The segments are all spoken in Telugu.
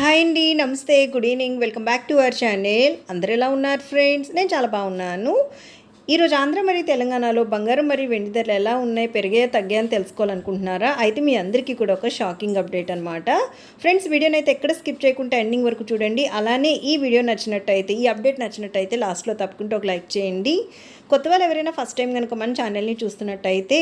హాయ్ అండి నమస్తే good evening. Welcome back to our channel. అందరు ఎలా ఉన్నారు ఫ్రెండ్స్? నేను చాలా బాగున్నాను. ఈరోజు ఆంధ్ర మరియు తెలంగాణలో బంగారం మరియు వెండి ధరలు ఎలా ఉన్నాయి పెరిగే తగ్గాయని తెలుసుకోవాలనుకుంటున్నారా? అయితే మీ అందరికీ కూడా ఒక షాకింగ్ అప్డేట్ అనమాట ఫ్రెండ్స్ వీడియోని అయితే ఎక్కడ స్కిప్ చేయకుండా ఎండింగ్ వరకు చూడండి. అలానే ఈ వీడియో నచ్చినట్టయితే ఈ అప్డేట్ నచ్చినట్టయితే లాస్ట్లో తప్పకుండా ఒక లైక్ చేయండి. కొత్త వాళ్ళు ఎవరైనా ఫస్ట్ టైం కనుక మన ఛానల్ని చూస్తున్నట్టయితే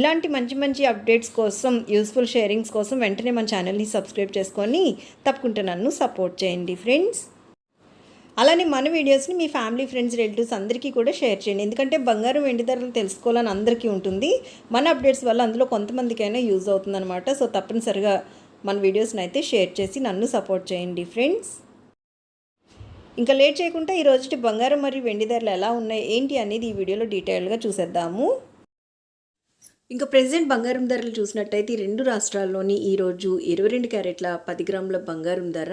ఇలాంటి మంచి మంచి అప్డేట్స్ కోసం యూస్ఫుల్ షేరింగ్స్ కోసం వెంటనే మన ఛానల్ని సబ్స్క్రైబ్ చేసుకొని తప్పకుండా నన్ను సపోర్ట్ చేయండి. ఫ్రెండ్స్ అలానే మన వీడియోస్ని మీ ఫ్యామిలీ ఫ్రెండ్స్ రిలేటివ్స్ అందరికీ కూడా షేర్ చేయండి. ఎందుకంటే బంగారం వెండి ధరలు తెలుసుకోవాలని అందరికీ ఉంటుంది. మన అప్డేట్స్ వల్ల అందులో కొంతమందికైనా యూజ్ అవుతుందన్నమాట. సో తప్పనిసరిగా మన వీడియోస్ని అయితే షేర్ చేసి నన్ను సపోర్ట్ చేయండి ఫ్రెండ్స్. ఇంకా లేట్ చేయకుండా ఈ రోజుటి బంగారం మరియు వెండి ధరలు ఎలా ఉన్నాయి ఏంటి అనేది ఈ వీడియోలో డీటెయిల్గా చూసేద్దాము. ఇంకా ప్రెసెంట్ బంగారం ధరలు చూసినట్టయితే ఈ రెండు రాష్ట్రాల్లోని ఈరోజు ఇరవై రెండు క్యారెట్ల పది గ్రాముల బంగారం ధర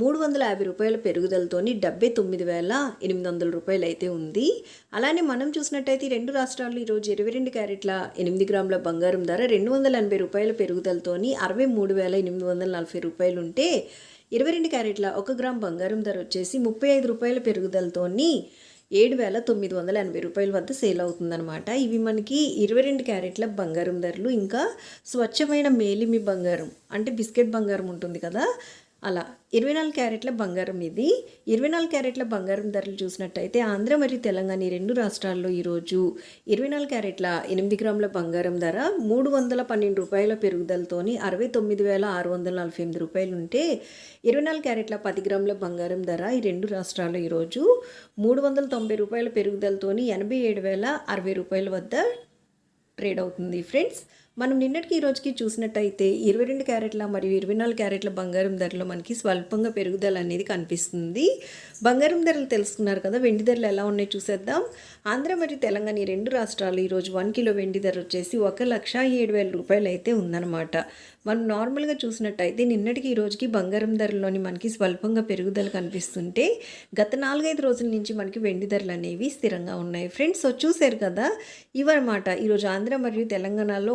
మూడు వందల యాభై రూపాయల పెరుగుదలతోని డెబ్బై తొమ్మిది వేల ఎనిమిది వందల రూపాయలు అయితే ఉంది. అలానే మనం చూసినట్టయితే రెండు రాష్ట్రాల్లో ఈరోజు ఇరవై రెండు క్యారెట్ల ఎనిమిది గ్రాముల బంగారం ధర రెండు వందల ఎనభై రూపాయల పెరుగుదలతోని అరవై మూడు వేల ఎనిమిది వందల నలభై రూపాయలు ఉంటే ఇరవై రెండు క్యారెట్ల ఒక గ్రామ్ బంగారం ధర వచ్చేసి ముప్పై ఐదు రూపాయల పెరుగుదలతోని ఏడు వేల తొమ్మిది వందల ఎనభై రూపాయల వద్ద సేల్ అవుతుందన్నమాట. ఇవి మనకి ఇరవై రెండు క్యారెట్ల బంగారం ధరలు. ఇంకా స్వచ్ఛమైన మేలిమి బంగారం అంటే బిస్కెట్ బంగారం ఉంటుంది కదా అలా ఇరవై నాలుగు క్యారెట్ల బంగారం ఇది. ఇరవై నాలుగు క్యారెట్ల బంగారం ధరలు చూసినట్టయితే ఆంధ్ర మరియు తెలంగాణ ఈ రెండు రాష్ట్రాల్లో ఈరోజు ఇరవై నాలుగు క్యారెట్ల ఎనిమిది గ్రాముల బంగారం ధర మూడు వందల పన్నెండు రూపాయల పెరుగుదలతోని అరవై తొమ్మిది వేల ఆరు వందల నలభై ఎనిమిది రూపాయలు ఉంటే ఇరవై నాలుగు క్యారెట్ల పది గ్రాముల బంగారం ధర ఈ రెండు రాష్ట్రాల్లో ఈరోజు మూడు వందల తొంభై రూపాయల పెరుగుదలతోని ఎనభై ఏడు వేల అరవై రూపాయల వద్ద ట్రేడ్ అవుతుంది. ఫ్రెండ్స్ మనం నిన్నటికి ఈ రోజుకి చూసినట్టయితే ఇరవై రెండు క్యారెట్ల మరియు ఇరవై నాలుగు క్యారెట్ల బంగారం ధరలో మనకి స్వల్పంగా పెరుగుదల అనేది కనిపిస్తుంది. బంగారం ధరలు తెలుసుకున్నారు కదా వెండి ధరలు ఎలా ఉన్నాయో చూసేద్దాం. ఆంధ్ర మరియు తెలంగాణ ఈ రెండు రాష్ట్రాలు ఈరోజు వన్ కిలో వెండి ధర వచ్చేసి ఒక లక్ష ఏడు వేల రూపాయలు అయితే ఉందన్నమాట. మనం నార్మల్గా చూసినట్టయితే నిన్నటికి ఈ రోజుకి బంగారం ధరలోని మనకి స్వల్పంగా పెరుగుదల కనిపిస్తుంటే గత నాలుగైదు రోజుల నుంచి మనకి వెండి ధరలు అనేవి స్థిరంగా ఉన్నాయి. ఫ్రెండ్స్ సో చూశారు కదా ఇవన్నమాట. ఈరోజు ఆంధ్ర మరియు తెలంగాణలో